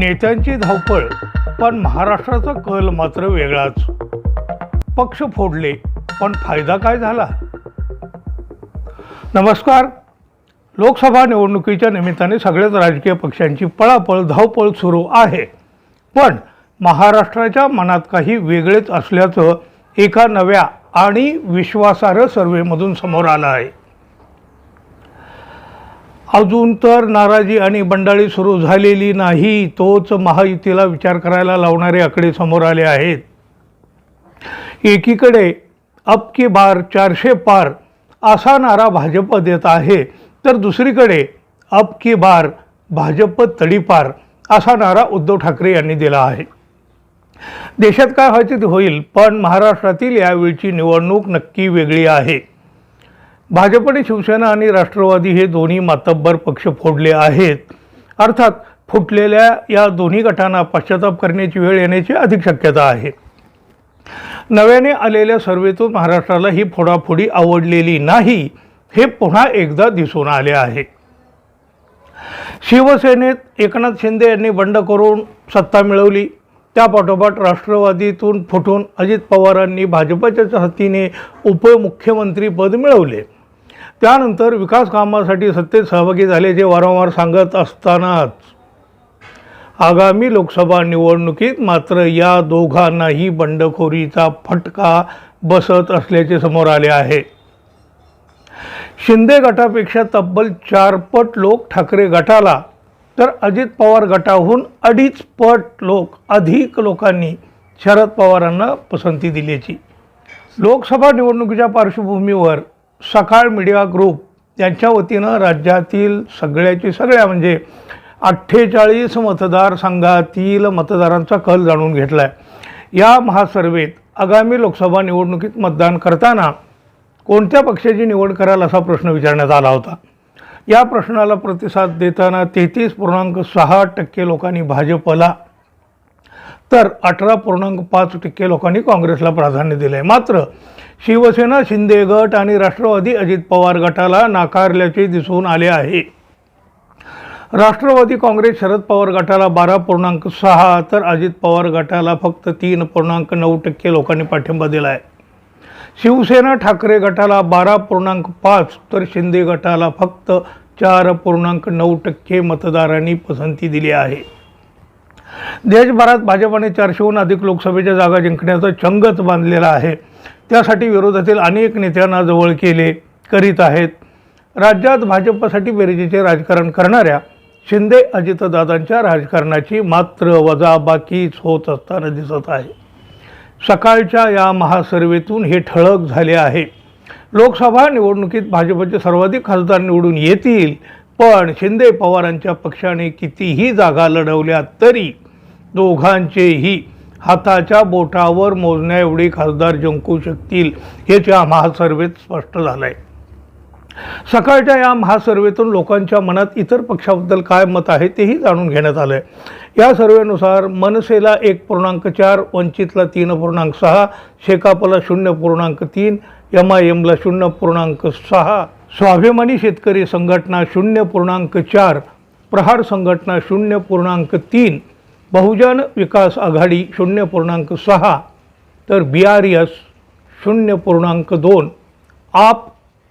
नेत्यांची धावपळ पण महाराष्ट्राचा कल मात्र वेगळाच. पक्ष फोडले पण फायदा काय झाला? नमस्कार. लोकसभा निवडणुकीच्या निमित्ताने सगळ्याच राजकीय पक्षांची पळापळ धावपळ सुरू आहे. पण महाराष्ट्राच्या मनात काही वेगळेच असल्याचं एका नव्या आणि विश्वासार्ह सर्वेमधून समोर आलं आहे. अजून तर नाराजी आणि बंडाळी सुरू झालेली नाही तोच महायुतीला विचार करायला लावणारे आकडे समोर आले आहेत. एकीकडे अब की बार चारशे पार असा नारा भाजप देत आहे तर दुसरीकडे अब की बार भाजप तडीपार असा नारा उद्धव ठाकरे यांनी दिला आहे. देशात काय व्हायचे ते होईल पण महाराष्ट्रातील यावेळची निवडणूक नक्की वेगळी आहे. भाजपने शिवसेना आणि राष्ट्रवादी हे दोन्ही मातब्बर पक्ष फोडले आहेत. अर्थात फुटलेल्या या दोन्ही गटांना पश्चाताप करण्याची वेळ येण्याची अधिक शक्यता आहे. नव्याने आलेल्या सर्वेतून महाराष्ट्राला ही फोडाफोडी आवडलेली नाही हे पुन्हा एकदा दिसून आले आहे. शिवसेनेत एकनाथ शिंदे यांनी बंड करून सत्ता मिळवली. त्यापाठोपाठ राष्ट्रवादीतून फुटून अजित पवारांनी भाजपच्या हातीने उपमुख्यमंत्रीपद मिळवले. त्यानंतर विकास कामासाठी सत्तेत सहभागी झाल्याचे वारंवार सांगत असतानाच आगामी लोकसभा निवडणुकीत मात्र या दोघांनाही बंडखोरीचा फटका बसत असल्याचे समोर आले आहे. शिंदे गटापेक्षा तब्बल चारपट लोक ठाकरे गटाला तर अजित पवार गटाहून अडीच पट लोक अधिक लोकांनी शरद पवारांना पसंती दिल्याची. लोकसभा निवडणुकीच्या पार्श्वभूमीवर सकाळ मीडिया ग्रुप यांच्या वतीनं राज्यातील सगळ्याची सगळ्या म्हणजे अठ्ठेचाळीस मतदारसंघातील मतदारांचा कल जाणून घेतला आहे या महासर्वेत आगामी लोकसभा निवडणुकीत मतदान करताना कोणत्या पक्षाची निवड कराल असा प्रश्न विचारण्यात आला होता. या प्रश्नाला प्रतिसाद देताना तेहतीस पूर्णांक सहा टक्के लोकांनी भाजपला तर अठरा पूर्णांक पाच टक्के लोकांनी काँग्रेसला प्राधान्य दिले आहे मात्र शिवसेना शिंदे गट आणि राष्ट्रवादी अजित पवार गटाला नाकारल्याचे दिसून आले आहे. राष्ट्रवादी काँग्रेस शरद पवार गटाला बारा पूर्णांक सहा तर अजित पवार गटाला फक्त तीन पूर्णांक नऊ टक्के लोकांनी पाठिंबा दिला आहे शिवसेना ठाकरे गटाला बारा पूर्णांक पाच तर शिंदे गटाला फक्त चार पूर्णांक नऊ टक्के मतदारांनी पसंती दिली आहे. देशभरात भाजपाने चारशेहून अधिक लोकसभेच्या जागा जिंकण्याचा चंगच बांधलेला आहे. त्यासाठी विरोधातील अनेक नेत्यांना जवळ केले करीत आहेत. राज्यात भाजपसाठी बेरजेचे राजकारण करणाऱ्या शिंदे अजितदादांच्या राजकारणाची मात्र वजाबाकीच होत असताना दिसत आहे. सकाळच्या या महासर्वेतून हे ठळक झाले आहे. लोकसभा निवडणुकीत भाजपचे सर्वाधिक खासदार निवडून येतील पण शिंदे पवारांच्या पक्षाने कितीही जागा लढवल्या तरी दोघांचेही हाताच्या बोटावर मोजण्या एवढे खासदार जिंकू शकतील हेच या महासर्वेत स्पष्ट झालं आहे सकाळच्या या महासर्वेतून लोकांच्या मनात इतर पक्षाबद्दल काय मत आहे तेही जाणून घेण्यात आलं आहे या सर्वेनुसार मनसेला एक पूर्णांक चार वंचितला तीन पूर्णांक सहा शेकापला शून्य पूर्णांक तीन एम आय एमला शून्य पूर्णांक सहा. स्वाभिमानी शेतकरी संघटना शून्य पूर्णांक चार प्रहार संघटना शून्य पूर्णांक तीन बहुजन विकास आघाडी शून्य पूर्णांक सहा तर बी आर एस शून्य पूर्णांक दोन आप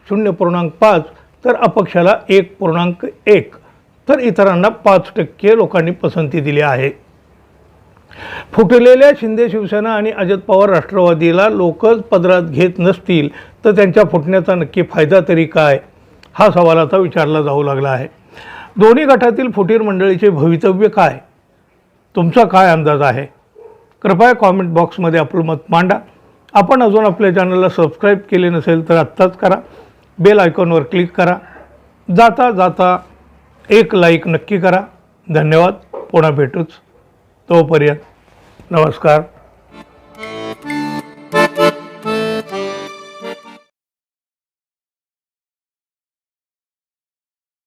शून्य पूर्णांक पाच तर अपक्षाला एक पूर्णांक एक तर इतरांना पाच टक्के लोकांनी पसंती दिली आहे. फुटलेल्या शिंदे शिवसेना आणि अजित पवार राष्ट्रवादीला लोकच पदरात घेत नसतील तर त्यांच्या फुटण्याचा नक्की फायदा तरी काय? हा सवाल आता विचारला जाऊ लागला आहे. दोन्ही गटातील फुटीर मंडळीचे भवितव्य काय? तुमचा काय अंदाज आहे? कृपया कॉमेंट बॉक्समध्ये आपलं मत मांडा. आपण अजून आपल्या चॅनलला सबस्क्राईब केले नसेल तर आत्ताच करा. बेल आयकॉनवर क्लिक करा. जाता जाता एक लाईक नक्की करा. धन्यवाद. पुन्हा भेटूच. तोपर्यंत नमस्कार.